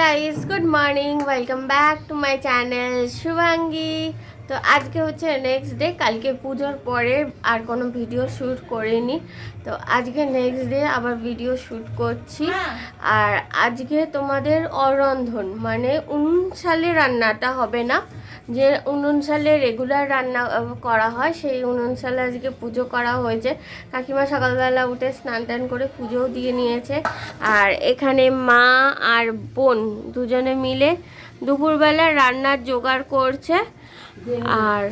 Guys good morning welcome back to my channel Shubhangi তো আজকে হচ্ছে নেক্সট ডে কালকে পুজোর পরে আর কোনো ভিডিও শ্যুট করিনি। তো আজকে নেক্সট ডে আবার ভিডিও শ্যুট করছি। আর আজকে তোমাদের অরন্ধন মানে উন সালে রান্নাটা হবে না। যে উনুন সালে রেগুলার রান্না করা হয়, সেই উনুন সালে আজকে পুজো করা হয়েছে। কাকিমা সকালবেলা উঠে স্নান টান করে পুজোও দিয়ে নিয়েছে। আর এখানে মা আর বোন দুজনে মিলে দুপুরবেলা রান্নার জোগাড় করছে। আর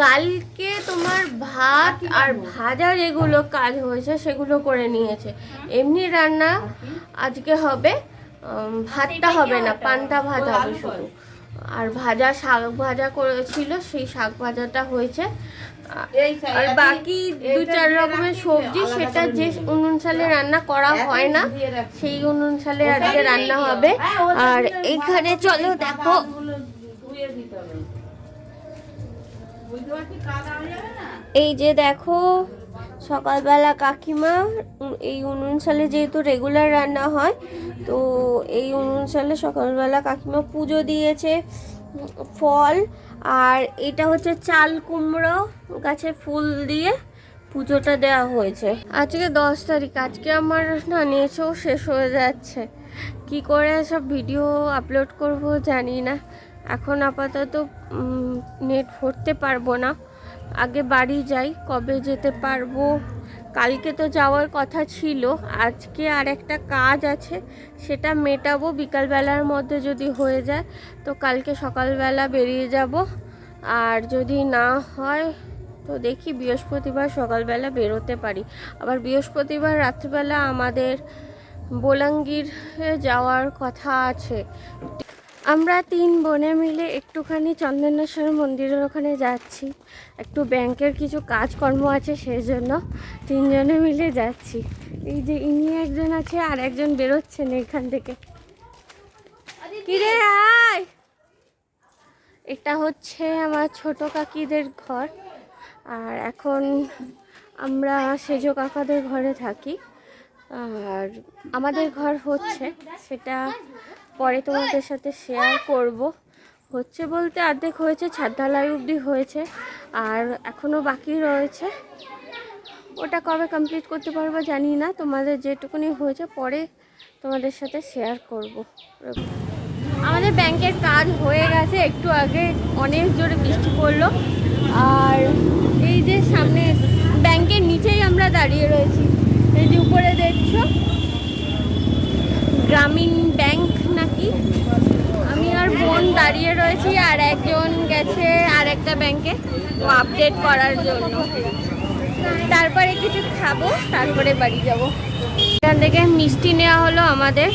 কালকে তোমার ভাত আর ভাজা যেগুলো কাজ হয়েছে, সেগুলো করে নিয়েছে। এমনি রান্না আজকে হবে ভাতটা হবে না, পান্তা ভাত হবে শুধু। আর ভাজা শাক ভাজা করেছিল সেই শাক ভাজাটা হয়েছে। আর বাকি দু চার রকমের সবজি সেটা যে উনুন সালে রান্না করা হয় না সেই উনুন সালে আজকে রান্না হবে। আর এখানে চলো দেখো। এই যে দেখো সকালবেলা কাকিমা এই উনুন সালে যেহেতু রেগুলার রান্না হয়, তো এই উনুন সালে সকালবেলা কাকিমা পুজো দিয়েছে ফল আর এটা হচ্ছে চাল কুমড়ো গাছে ফুল দিয়ে পুজোটা দেওয়া হয়েছে। আজকে দশ তারিখ, আজকে আমার না নেচেও শেষ হয়ে যাচ্ছে। কি করে সব ভিডিও আপলোড করব জানি না। এখন আপাতত নেট ভরতে পারব না। আগে বাড়ি যাই, কবে যেতে পারব? কালকে তো যাওয়ার কথা ছিল, আজকে আর একটা কাজ আছে, সেটা মেটাবো। বিকালবেলার মধ্যে যদি হয়ে যায়, তো কালকে সকালবেলা বেরিয়ে যাব। আর যদি না হয়, তো দেখি বৃহস্পতিবার সকালবেলা বেরোতে পারি। আবার বৃহস্পতিবার রাত্রিবেলা আমাদের বোলাঙ্গীর যাওয়ার কথা আছে। আমরা তিন বোনে মিলে একটুখানি চন্দনেশ্বর মন্দিরের ওখানে যাচ্ছি। একটু ব্যাংকের কিছু কাজকর্ম আছে সেই জন্য তিনজনে মিলে যাচ্ছি। এই যে ইনি একজন আছে আর একজন বেরোচ্ছেন এখান থেকে। কিরে, আয়! এটা হচ্ছে আমার ছোট কাকিদের ঘর। আর এখন আমরা সেজো কাকাদের ঘরে থাকি। আর আমাদের ঘর হচ্ছে সেটা পরে তোমাদের সাথে শেয়ার করব। হচ্ছে বলতে অর্ধেক হয়েছে, ছাদ ঢালাই অবধি হয়েছে, আর এখনও বাকি রয়েছে। ওটা কবে কমপ্লিট করতে পারব জানি না, তোমাদের যেটুকুনি হয়েছে পরে তোমাদের সাথে শেয়ার করব। আমাদের ব্যাংকের কাজ হয়ে গেছে, একটু আগে অনেক জোরে বৃষ্টি পড়ল, আর এই যে সামনে ব্যাংকের নিচেই আমরা দাঁড়িয়ে রয়েছি। এই যে উপরে দেখছ, গ্রামীণ ব্যাংক দাঁড়িয়ে রয়েছি আর একজন গেছে আর একটা ব্যাংকে আপডেট করার জন্য। তারপরে কিছু খাব, তারপরে বাড়ি যাব। এখান থেকে মিষ্টি নেওয়া হলো আমাদের।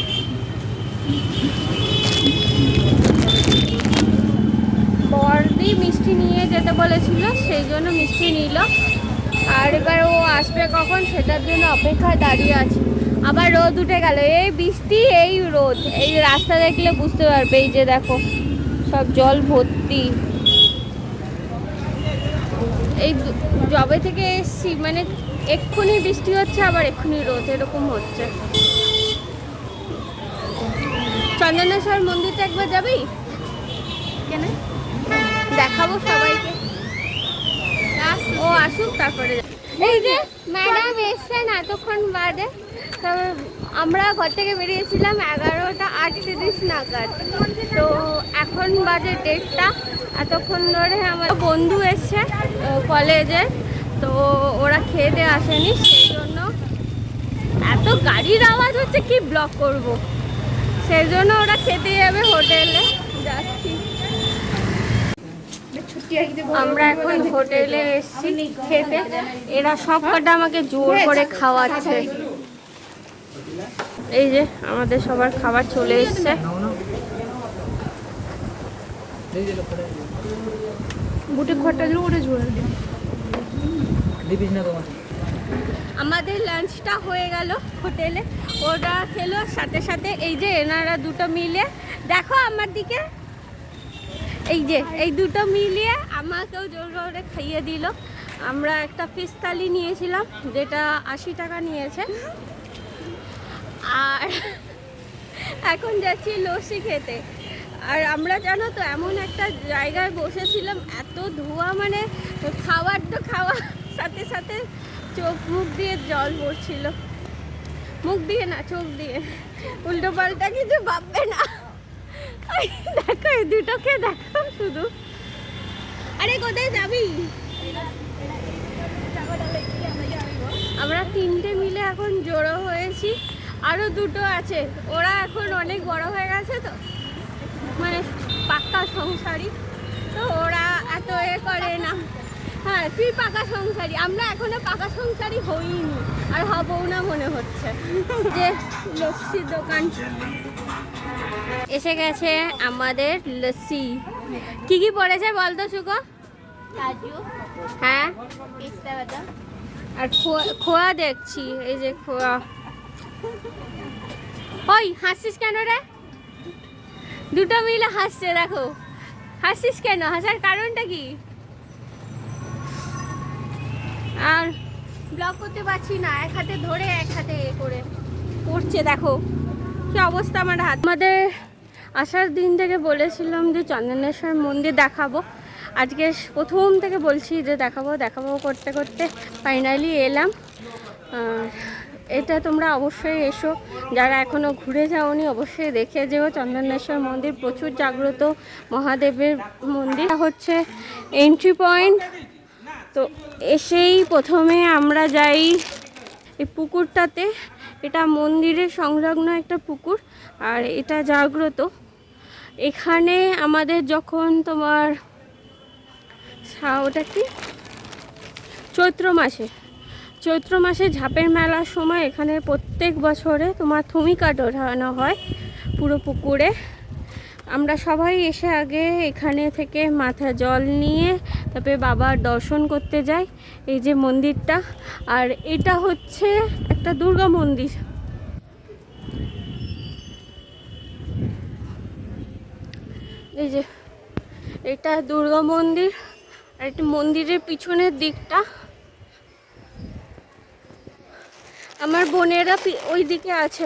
বর্দি মিষ্টি নিয়ে যেতে বলেছিল, সেই জন্য মিষ্টি নিল। আর এবার ও আসবে কখন সেটার জন্য অপেক্ষায় দাঁড়িয়ে আছে। আবার রোদ উঠে গেল। এই বৃষ্টি, এই রোদ। এই রাস্তা দেখলে বুঝতে পারবে, এই যে দেখো, সব জল ভর্তি। এই জবে থেকে এসছি মানে এক্ষুনি বৃষ্টি হচ্ছে, আবার এক্ষুনি রোদ, এরকম হচ্ছে। চন্দনেশ্বর মন্দিরটা একবার যাবি? কেন? দেখাবো সবাইকে। ও, আসুক, তারপরে এই যে ম্যাডাম এসছেন এতক্ষণ বাদে। আমরা ঘর থেকে বেরিয়েছিলাম এগারোটা আটত্রিশ নাগাদ। তো এখন বাজে দেড়টা। এতক্ষণ ধরে আমার বন্ধু এসছে কলেজে। তো ওরা খেয়ে দিয়ে আসেনি, সেই জন্য এত গাড়ির আওয়াজ হচ্ছে, কি ব্লক করব? সেই জন্য ওরা খেতে যাবে হোটেলে। আমরা এখন হোটেলে এসেছি খেতে। এরা সব কটা আমাকে জোর করে খাওয়াচ্ছে। এই যে আমাদের সবার খাবার চলে এসছে। বুটে খড়টা দিল ওটা তোমার আমাদের লাঞ্চটা হয়ে গেল হোটেলে। ওরা খেলো সাথে সাথে এই যে এনারা দুটো মিলে। দেখো আমার দিকে এই যে, এই দুটো মিলিয়ে আমাকেও জোর করে খাইয়ে দিল। আমরা একটা পিস্তালি নিয়েছিলাম, যেটা আশি টাকা নিয়েছে। আর এখন যাচ্ছি লস্যি খেতে। আর আমরা জানো তো, এমন একটা জায়গায় বসেছিলাম, এত ধোঁয়া মানে খাবার তো খাওয়া, সাথে সাথে চোখ মুখ দিয়ে জল পড়ছিল। মুখ দিয়ে না, চোখ দিয়ে। উল্টো পাল্টা কিছু ভাববে না। দেখো, এই দুটোকে দেখো শুধু। আরে, কোথায় যাবি? আমরা তিনটে মিলে এখন জড়ো হয়েছি। আরও দুটো আছে। ওরা এখন অনেক বড় হয়ে গেছে তো। মানে পাক্কা সংসারী। তো ওরা এত এ করে না। হ্যাঁ তুই পাকা সংসারী। আমরা এখনও পাকা সংসারী হইনি। আর হবও না মনে হচ্ছে। যে লস্যির দোকান। এসে গেছে আমাদের লস্যি। কি কি পড়েছে বলতো সুকো কাজু হ্যাঁ। পিস্তা বাদাম। আর খোয়া খোয়া দেখছি এই যে খোয়া। ওই হাসছিস কেন রে? দুটো মিলে হাসছে দেখো। হাসছিস কেন? হাসার কারণটা কি? আর ব্লক করতে পারছি না এক হাতে ধরে এক হাতে এ করে। পড়ছে দেখো। কি অবস্থা আমার হাত? আমাদের আসার দিন থেকে বলেছিলাম যে চন্দনেশ্বর মন্দির দেখাবো। আজকে প্রথম থেকে বলছি যে দেখাবো দেখাবো করতে করতে। ফাইনালি এলাম। এটা তোমরা অবশ্যই এসো। যারা এখনও ঘুরে যাওনি, অবশ্যই দেখে যেও। চন্দনেশ্বর মন্দির প্রচুর জাগ্রত মহাদেবের মন্দির। হচ্ছে এন্ট্রি পয়েন্ট তো এসেই প্রথমে আমরা যাই এই পুকুরটাতে। এটা মন্দিরের সংলগ্ন একটা পুকুর, আর এটা জাগ্রত। এখানে আমাদের যখন তোমার সা- ওটা কি? চৈত্র মাসে। চৈত্র মাসে ঝাপের মেলার সময় এখানে প্রত্যেক বছরে তোমার থুমিকাট ওঠানো হয় পুরো পুকুরে। আমরা সবাই এসে আগে এখানে থেকে মাথা জল নিয়ে তারপরে বাবার দর্শন করতে যাই, এই যে মন্দিরটা। আর এটা হচ্ছে একটা দুর্গা মন্দির। এই যে, এটা দুর্গা মন্দির আর এটা মন্দিরের পিছনের দিকটা। আমার বোনেরা ওই দিকে আছে।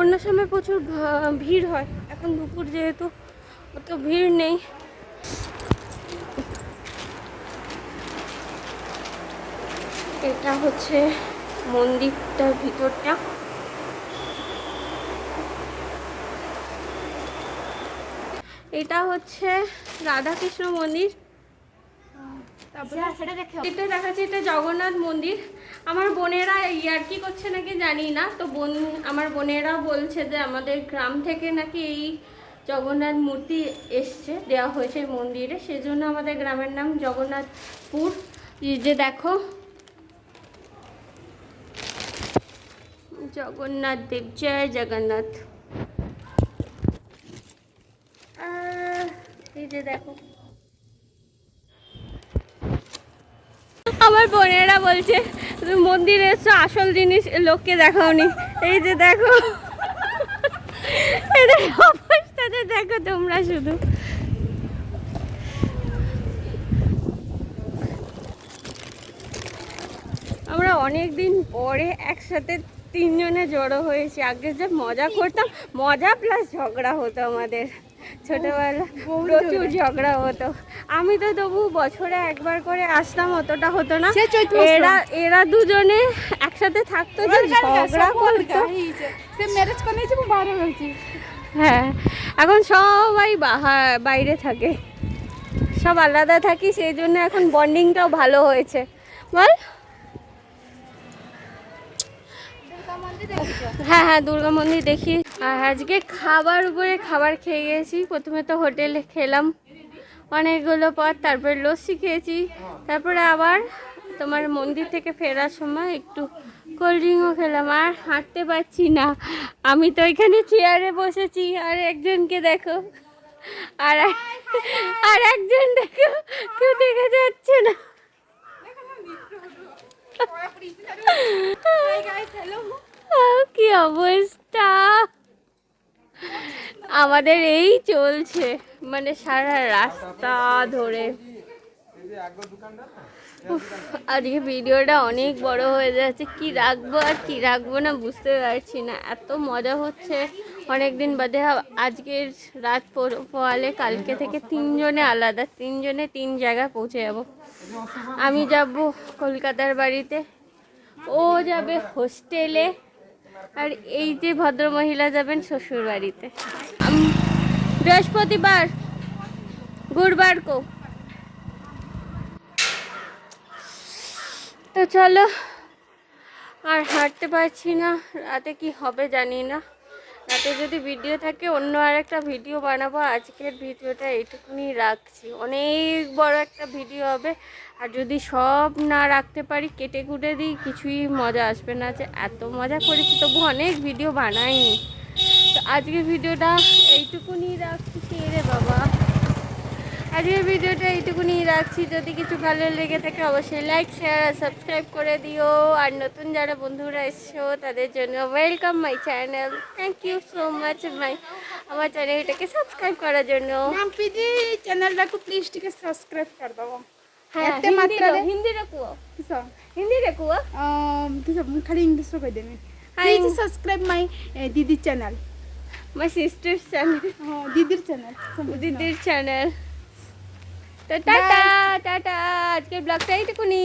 অন্য সময় প্রচুর ভিড় হয়। এখন দুপুর যেহেতু, অত ভিড় নেই। এটা হচ্ছে মন্দিরটার ভিতরটা। এটা হচ্ছে রাধাকৃষ্ণ মন্দির। দেখে এটা দেখাচ্ছে এটা জগন্নাথ মন্দির। আমার বোনেরা ইয়ার্কি করছে নাকি জানি না। তো বোন আমার বোনেরা বলছে যে আমাদের গ্রাম থেকে নাকি এই জগন্নাথ মূর্তি এসছে দেওয়া হয়েছে মন্দিরে। সেজন্য আমাদের গ্রামের নাম জগন্নাথপুর। এই যে দেখো জগন্নাথ দেব, জয় জগন্নাথ। এই যে দেখো। আমার বোনেরা বলছে, তুমি মন্দিরে এসছো, আসল জিনিস লোককে দেখাওনি। এই যে দেখো। এদের দেখো তোমরা শুধু। আমরা অনেক দিন পরে একসাথে তিনজনে জড়ো হয়েছি। আগে যে মজা করতাম মজা প্লাস ঝগড়া হতো আমাদের। ছোটবেলা প্রচুর ঝগড়া হতো। আমি তো তবু বছরে একবার করে আসতাম অতটা হতো না। এরা এরা দুজনে একসাথে থাকতো যে ঝগড়া করতো। হ্যাঁ এখন সবাই বাইরে থাকে। সব আলাদা থাকি সেই জন্য এখন বন্ডিংটাও ভালো হয়েছে। বল? হ্যাঁ হ্যাঁ দুর্গা মন্দির দেখি আর আজকে খাবার উপরে খাবার খেয়ে গেছি প্রথমে তো হোটেলে খেলাম অনেকগুলো পর তারপরে লস্যি খেয়েছি তারপরে আবার তোমার মন্দির থেকে ফেরার সময় একটু কোল্ড ড্রিঙ্কও খেলাম আর হাঁটতে পারছি না আমি তো এখানে চেয়ারে বসেছি আর একজনকে দেখো আর আর একজন দেখো কেউ দেখা যাচ্ছে না আহ, কি অবস্থা? আমাদের এই চলছে মানে সারা রাস্তা ধরে। আজকে ভিডিওটা অনেক বড় হয়ে যাচ্ছে। কি রাখব আর কি রাখব না বুঝতে পারছি না। এত মজা হচ্ছে। অনেক দিন বাদে আজকের রাত পোয়ালে কালকে থেকে তিনজনে আলাদা, তিনজনে তিন জায়গায় পৌঁছে যাব। আমি যাব কলকাতার বাড়িতে। ও যাবে হোস্টেলে। আর এই যে ভদ্র মহিলা যাবেন শ্বশুর বাড়িতে বৃহস্পতিবার, গুরবার কো। তো চলো, আর হাঁটতে পারছি না, রাতে কি হবে জানি না। রাতে যদি ভিডিও থাকে, অন্য আর একটা ভিডিও বানাবো। আজকের ভিডিওটা এইটুকুনি রাখছি। অনেক বড় একটা ভিডিও হবে। আর যদি সব না রাখতে পারি, কেটে কুটে দিই, কিছুই মজা আসবে না। যে এত মজা করেছি, তবু অনেক ভিডিও বানাইনি। তো আজকের ভিডিওটা এইটুকুনি রাখছি। কে রে বাবা? আজকের ভিডিওটা এইটুকুনি রাখছি। যদি কিছু ভালো লেগে থাকে অবশ্যই লাইক শেয়ার আর সাবস্ক্রাইব করে দিও। আর নতুন যারা বন্ধুরা এসছো তাদের জন্য welcome my channel thank you so much my আমার চ্যানেলটাকে সাবস্ক্রাইব করার জন্য। দিদি চ্যানেলটাকে প্লিজ টিকে সাবস্ক্রাইব করে হ্যাঁ খালি মাই চ্যানেল মাই চ্যানেল দিদির চ্যানেল দিদির চ্যানেল টাটা টাটা আজকের ব্লগটা এইটুকুনি।